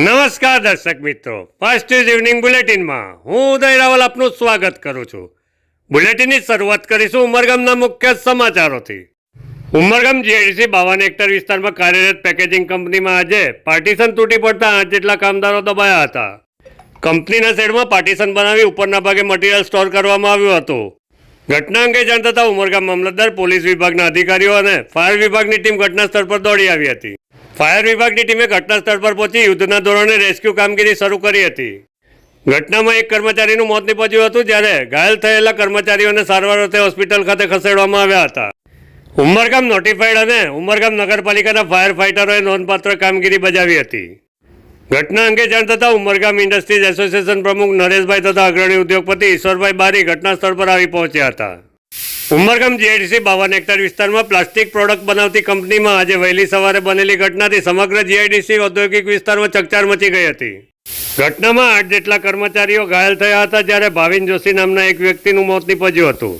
નમસ્કાર દર્શક મિત્રો. ફર્સ્ટ ઇઝ ઇવનિંગ બુલેટિનમાં હું ઉદય રાવલ આપનું સ્વાગત કરું છું. બુલેટિનની શરૂઆત કરીશું ઉમરગામના મુખ્ય સમાચારોથી. ઉમરગામ જીઆઈડીસી બાવન હેક્ટર વિસ્તારમાં કાર્યરત પેકેજિંગ કંપનીમાં આજે પાર્ટીશન તૂટી પડતા આઠ જેટલા કામદારો દબાયા હતા. કંપનીના શેડમાં પાર્ટીશન બનાવી ઉપરના ભાગે મટીરીયલ સ્ટોર કરવામાં આવ્યું હતું. ઘટના અંગે જાણ થતાં ઉમરગામ મામલતદાર, પોલીસ વિભાગના અધિકારીઓ અને ફાયર વિભાગની ટીમ ઘટના સ્થળ પર દોડી આવી હતી. ફાયર વિભાગની ટીમે ઘટના સ્થળ પર પહોંચી યુદ્ધના ધોરણે રેસ્ક્યુ કામગીરી શરૂ કરી હતી. ઘટનામાં એક કર્મચારીનું મોત નીપજ્યું હતું, જ્યારે ઘાયલ થયેલા કર્મચારીઓને સારવાર અર્થે હોસ્પિટલ ખાતે ખસેડવામાં આવ્યા હતા. ઉમરગામ નોટિફાઈડ અને ઉમરગામ નગરપાલિકાના ફાયર ફાઇટરોએ નોંધપાત્ર કામગીરી બજાવી હતી. ઘટના અંગે જાણ થતાં ઉમરગામ ઇન્ડસ્ટ્રીઝ એસોસિએશન પ્રમુખ નરેશભાઈ તથા અગ્રણી ઉદ્યોગપતિ ઈશ્વરભાઈ બારી ઘટના સ્થળ પર આવી પહોંચ્યા હતા. ઉમરગામ જીઆઈડીસી બાવન હેક્ટર વિસ્તારમાં પ્લાસ્ટિક પ્રોડક્ટ બનાવતી કંપનીમાં આજે વહેલી સવારે બનેલી ઘટનાથી સમગ્ર જીઆઈડીસી ઔદ્યોગિક વિસ્તારમાં ચકચાર મચી ગઈ હતી. ઘટનામાં આઠ જેટલા કર્મચારીઓ ઘાયલ થયા હતા જ્યારે ભાવિન જોશી નામના એક વ્યક્તિનું મોત નીપજ્યું હતું.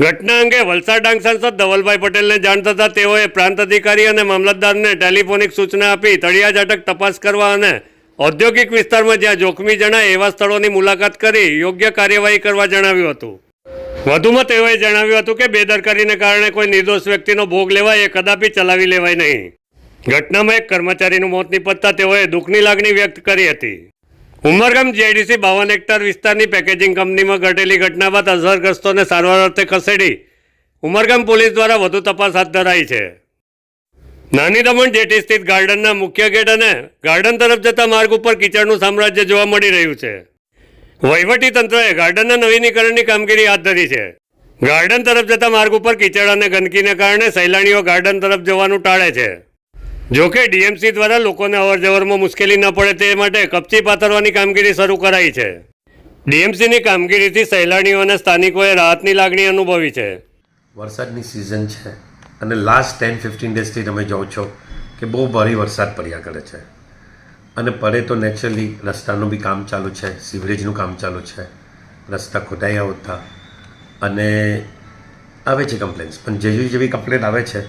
ઘટના અંગે વલસાડ ડાંગ સાંસદ ધવલભાઈ પટેલને જાણ થતાં તેઓએ પ્રાંત અધિકારી અને મામલતદારને ટેલિફોનિક સૂચના આપી તળિયા ઝાટક તપાસ કરવા અને ઔદ્યોગિક વિસ્તારમાં જ્યાં જોખમી જણાય એવા સ્થળોની મુલાકાત કરી યોગ્ય કાર્યવાહી કરવા જણાવ્યું હતું. વધુમાં તેઓએ જણાવ્યું હતું કે બેદરકારીને કારણે કોઈ નિર્દોષ વ્યક્તિનો ભોગ લેવાય એ કદાપી ચલાવી લેવાય નહીં. ઘટનામાં એક કર્મચારીનું મોત નિપજતા તેઓએ દુઃખની લાગણી વ્યક્ત કરી હતી. ઉમરગામ જેડીસી બાવન હેક્ટર વિસ્તારની પેકેજિંગ કંપનીમાં ઘટેલી ઘટના બાદ અસરગ્રસ્તોને સારવાર અર્થે ખસેડી ઉમરગામ પોલીસ દ્વારા વધુ તપાસ હાથ ધરાઈ છે. નાની દમણ જેટી સ્થિત ગાર્ડનના મુખ્ય ગેટ અને ગાર્ડન તરફ જતા માર્ગ ઉપર કિચડનું સામ્રાજ્ય જોવા મળી રહ્યું છે. વહીવટી તંત્રએ ગાર્ડનના નવીનીકરણની કામગીરી હાથ ધરી છે. ગાર્ડન તરફ જતા માર્ગ ઉપર કિચડ અને ગંદકીને કારણે સહેલાણીઓ ગાર્ડન તરફ જવાનું ટાળે છે. જોકે ડીએમસી દ્વારા લોકોને અવરજવરમાં મુશ્કેલી ન પડે તે માટે કપચી પાથરવાની કામગીરી શરૂ કરાઈ છે. ડીએમસીની કામગીરીથી સહેલાણીઓ અને સ્થાનિકોએ રાહતની લાગણી અનુભવી છે. વરસાદની સિઝન છે અને લાસ્ટ ટેન ફિફ્ટીન ડેઝથી તમે જાઓ છો કે બહુ ભારે વરસાદ પડ્યા કરે છે. અને પડે તો નેચરલી રસ્તાનું બી કામ ચાલુ છે સિવરેજનું કામ ચાલુ છે. રસ્તા ખોદાયા હોતા. અને આવે છે કમ્પ્લેન્સ પણ જેવી જેવી કમ્પ્લેન આવે છે,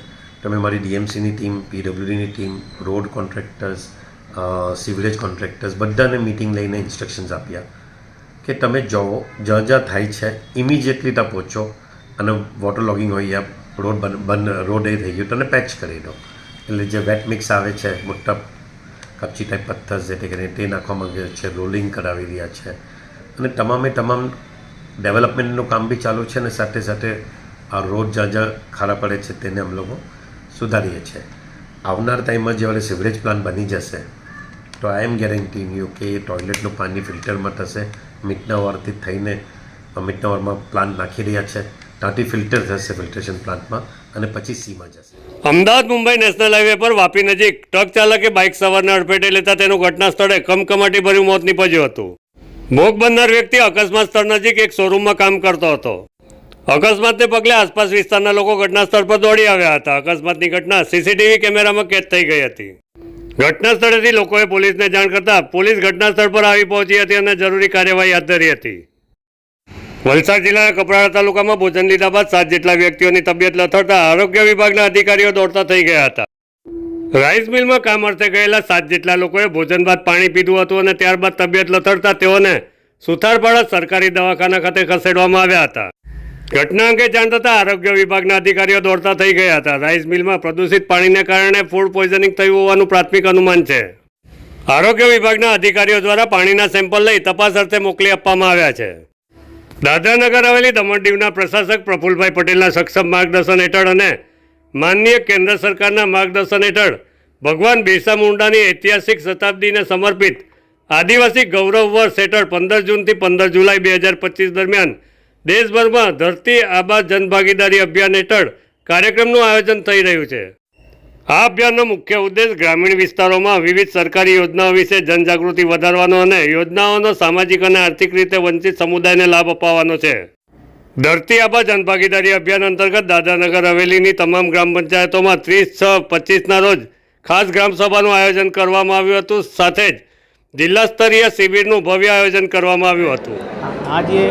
તમે મારી ડીએમસીની team પીડબ્લ્યુડીની team road contractors sewerage contractors બધાને મિટિંગ લઈને ઇન્સ્ટ્રક્શન્સ આપ્યા કે તમે જાઓ જ્યાં જ્યાં થાય છે ઇમિડિયેટલી ત્યાં પહોંચો અને વોટર લોગિંગ હોય યા રોડ બંધ રોડ એ થઈ ગયું તો પેચ કરી દો એટલે જે વેટ મિક્સ આવે છે, મોટા કપચી ટાઈપ પથ્થર જે તે કરીને તે નાખવા માંગે છે રોલિંગ કરાવી રહ્યા છે. અને તમામે તમામ ડેવલપમેન્ટનું કામ બી ચાલુ છે અને સાથે સાથે આ રોડ જ્યાં જ્યાં ખારા પડે છે તેને અમે લોકો સુધારીએ છીએ આવનાર ટાઈમમાં જ્યારે સિવરેજ પ્લાન બની જશે, તો આઈ એમ ગેરંટી યુ કે એ ટોયલેટનું પાણી ફિલ્ટરમાં થશે. મીટનાવરથી થઈને મીટનાવરમાં પ્લાન નાખી રહ્યા છે. ત્યાંથી ફિલ્ટર થશે ફિલ્ટરેશન પ્લાન્ટમાં અને પછી સીમાં જશે. અમદાવાદ, મુંબઈ નેશનલ હાઈવે પર વાપી નજીક ટ્રક ચાલકે બાઇક સવારને અડફેટે લેતા તેનું ઘટના સ્થળે કમકમાટી ભર્યું મોત નીપજ્યું હતું. ભોગ બનનાર વ્યક્તિ અકસ્માત સ્થળ નજીક એક શોરૂમમાં કામ કરતો હતો. અકસ્માતને પગલે આસપાસ વિસ્તારના લોકો ઘટના સ્થળ પર દોડી આવ્યા હતા. અકસ્માતની ઘટના સીસીટીવી કેમેરામાં કેદ થઈ ગઈ હતી. ઘટના સ્થળેથી લોકોએ પોલીસને જાણ કરતા પોલીસ ઘટના સ્થળ પર આવી પહોંચી હતી અને જરૂરી કાર્યવાહી હાથ ધરી હતી. વલસાડ જિલ્લાના કપરાડા તાલુકામાં ભોજન લીધા બાદ સાત જેટલા વ્યક્તિઓની તબિયત લથડતા આરોગ્ય વિભાગના અધિકારીઓ દોડતા થઈ ગયા હતા. રાઈસ મિલમાં કામ અર્થે ગયેલા સાત જેટલા લોકોએ ભોજન બાદ પાણી પીધું હતું અને ત્યારબાદ તબિયત લથડતા તેઓને સુથારપાડા સરકારી દવાખાના ખાતે ખસેડવામાં આવ્યા હતા. ઘટના અંગે જાણ થતાં આરોગ્ય વિભાગના અધિકારીઓ દોડતા થઈ ગયા હતા. રાઈસ મિલમાં પ્રદૂષિત પાણીને કારણે ફૂડ પોઈઝનિંગ થયું હોવાનું પ્રાથમિક અનુમાન છે. આરોગ્ય વિભાગના અધિકારીઓ દ્વારા પાણીના સેમ્પલ લઈ તપાસ અર્થે મોકલી આપવામાં આવ્યા છે. દાદરાનગર આવેલી દમણ દીવના પ્રશાસક પ્રફુલભાઈ પટેલના સક્ષમ માર્ગદર્શન હેઠળ અને માનનીય કેન્દ્ર સરકારના માર્ગદર્શન હેઠળ ભગવાન બિરસા મુંડાની ઐતિહાસિક શતાબ્દીને સમર્પિત આદિવાસી ગૌરવ વર્ષ હેઠળ પંદર જૂનથી પંદર જુલાઈ બે હજાર પચીસ દરમિયાન દેશભરમાં ધરતી આબા જનભાગીદારી અભિયાન હેઠળ કાર્યક્રમનું આયોજન થઈ રહ્યું છે. આ અભિયાનનો મુખ્ય ઉદ્દેશ ગ્રામીણ વિસ્તારોમાં વિવિધ સરકારી યોજનાઓ વિશે જનજાગૃતિ વધારવાનો અને યોજનાઓનો સામાજિક અને આર્થિક રીતે વંચિત સમુદાયને લાભ અપાવવાનો છે. ધરતી આબા જનભાગીદારી અભિયાન અંતર્ગત દાદાનગર હવેલીની તમામ ગ્રામ પંચાયતોમાં ત્રીસ, છ, પચીસના રોજ ખાસ ગ્રામસભાનું આયોજન કરવામાં આવ્યું હતું. સાથે જ જિલ્લા સ્તરીય શિબિરનું ભવ્ય આયોજન કરવામાં આવ્યું હતું. આજે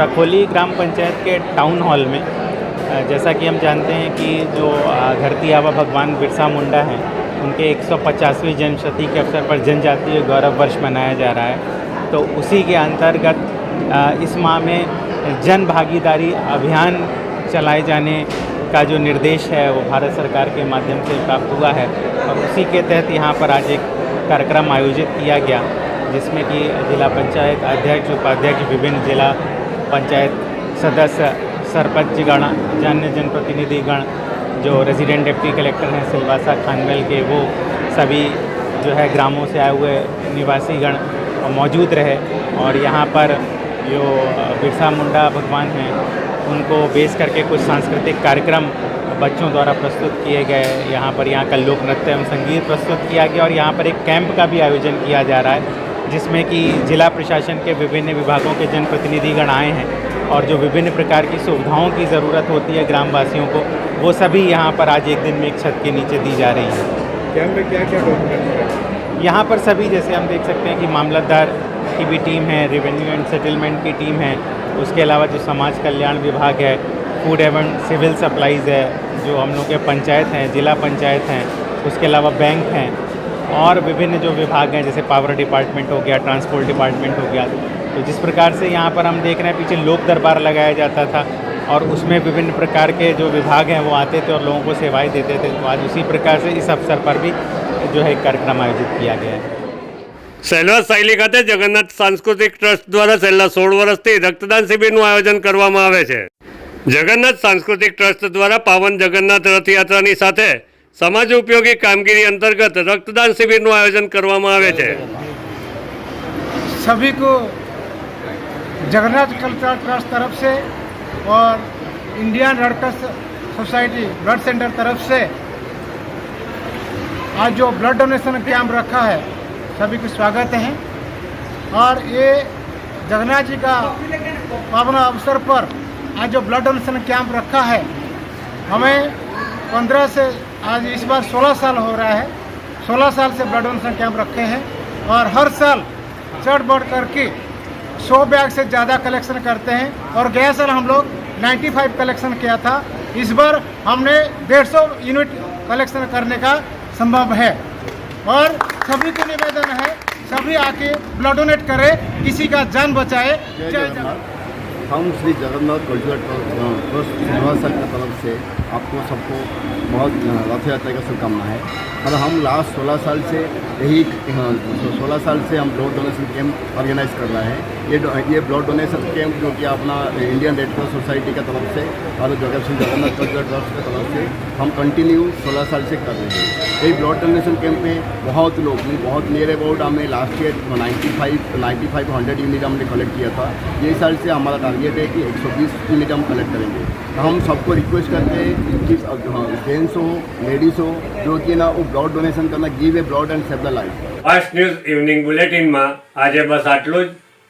રખોલી ગ્રામ પંચાયત કે ટાઉન હોલ મેં जैसा कि हम जानते हैं कि जो धरती आबा भगवान बिरसा मुंडा हैं, उनके 150वीं जन्मशती के अवसर पर जनजातीय गौरव वर्ष मनाया जा रहा है। तो उसी के अंतर्गत इस माह में जन भागीदारी अभियान चलाए जाने का जो निर्देश है, वो भारत सरकार के माध्यम से प्राप्त हुआ है और उसी के तहत यहाँ पर आज एक कार्यक्रम आयोजित किया गया, जिसमें कि जिला पंचायत अध्यक्ष, उपाध्यक्ष, विभिन्न जिला पंचायत सदस्य सरपंचगण अन्य जनप्रतिनिधिगण, जो रेजिडेंट डिप्टी कलेक्टर हैं, सिलवासा, खानवेल के, वो सभी जो है ग्रामों से आए हुए निवासीगण मौजूद रहे। और यहाँ पर जो बिरसा मुंडा भगवान हैं, उनको बेस करके कुछ सांस्कृतिक कार्यक्रम बच्चों द्वारा प्रस्तुत किए गए। यहाँ पर यहाँ का लोक नृत्य एवं संगीत प्रस्तुत किया गया और यहाँ पर एक कैंप का भी आयोजन किया जा रहा है। जिसमें कि जिला प्रशासन के विभिन्न विभागों के जनप्रतिनिधिगण आए हैं और जो विभिन्न प्रकार की सुविधाओं की ज़रूरत होती है ग्रामवासियों को वो सभी यहाँ पर आज एक दिन में एक छत के नीचे दी जा रही हैं। कैंप में क्या क्या डॉक्यूमेंट यहाँ पर सभी जैसे हम देख सकते हैं कि मामलतदार की भी टीम है रेवेन्यू एंड सेटलमेंट की टीम है उसके अलावा जो समाज कल्याण विभाग है फ़ूड एवं सिविल सप्लाईज़ है जो हम लोग के पंचायत हैं जिला पंचायत हैं उसके अलावा बैंक हैं और विभिन्न जो विभाग हैं जैसे पावर डिपार्टमेंट हो गया ट्रांसपोर्ट डिपार्टमेंट हो गया तो जिस प्रकार से यहाँ पर हम देख रहे हैं पीछे लोक दरबार लगाया जाता था और उसमें विभिन्न प्रकार के जो विभाग हैं वो आते थे और लोगों को सेवाएं देते थे तो आज उसी प्रकार से इस अवसर पर भी जो है एक कार्यक्रम आयोजित किया गया है સેલવાસ સાયલી ખાતે જગન્નાથ સાંસ્કૃતિક ટ્રસ્ટ દ્વારા છેલ્લા સોળ વર્ષથી રક્તદાન શિબિરનું આયોજન કરવામાં આવે છે જગન્નાથ સાંસ્કૃતિક ટ્રસ્ટ દ્વારા પાવન જગન્નાથ રથયાત્રાની સાથે સમાજ ઉપયોગી કામગીરી અંતર્ગત રક્તદાન શિબિરનું આયોજન કરવામાં આવે છે सभी को जगन्नाथ कल्चरल ट्रस्ट तरफ से और Indian Red Cross Society blood centre तरफ से आज जो ब्लड डोनेशन कैंप रखा है सभी को स्वागत है और ये जगन्नाथ जी का पावन अवसर पर आज जो ब्लड डोनेशन कैंप रखा है हमें पंद्रह से आज इस बार सोलह साल हो रहा है। सोलह साल से ब्लड डोनेशन कैंप रखे हैं और हर साल चढ़ बढ़ करके सौ बैग से ज़्यादा कलेक्शन करते हैं और गया साल हम लोग 95 कलेक्शन किया था। इस बार हमने 150 यूनिट कलेक्शन करने का संभव है। और सभी को निवेदन है, सभी आके ब्लड डोनेट करें, किसी का जान बचाए। जय जगन्नाथ। हम श्री जगन्नाथ कल्चरल ट्रस्ट निवासन की तरफ़ से आपको सबको बहुत रथ यात्रा का शुभकामना है। और हम लास्ट 16 साल से यही सोलह साल से हम ब्लड डोनेशन कैंप ऑर्गेनाइज कर रहे हैं। ये ये ब्लड डोनेशन कैंप जो कि अपना इंडियन रेड क्रॉस सोसाइटी के तरफ़ से और जगत सिंह जगन्नाथ कल्चर ट्रस्ट के तरफ़ से हम कंटिन्यू सोलह साल से कर रहे हैं। ये ब्लड डोनेशन कैंप में बहुत लोग बहुत नियर अबाउट हमने last year ninety five ninety five hundred unit हमने कलेक्ट किया था। ये साल से हमारा टारगेट है कि एक सौ बीस यूनिट हम कलेक्ट करेंगे। तो हम सबको रिक्वेस्ट करते हैं कि हाँ, जेंट्स हो लेडीज़ हो, जो कि ना वो ब्लड डोनेशन करना give a blood and save the life first news evening bulletin में आज बस आटलू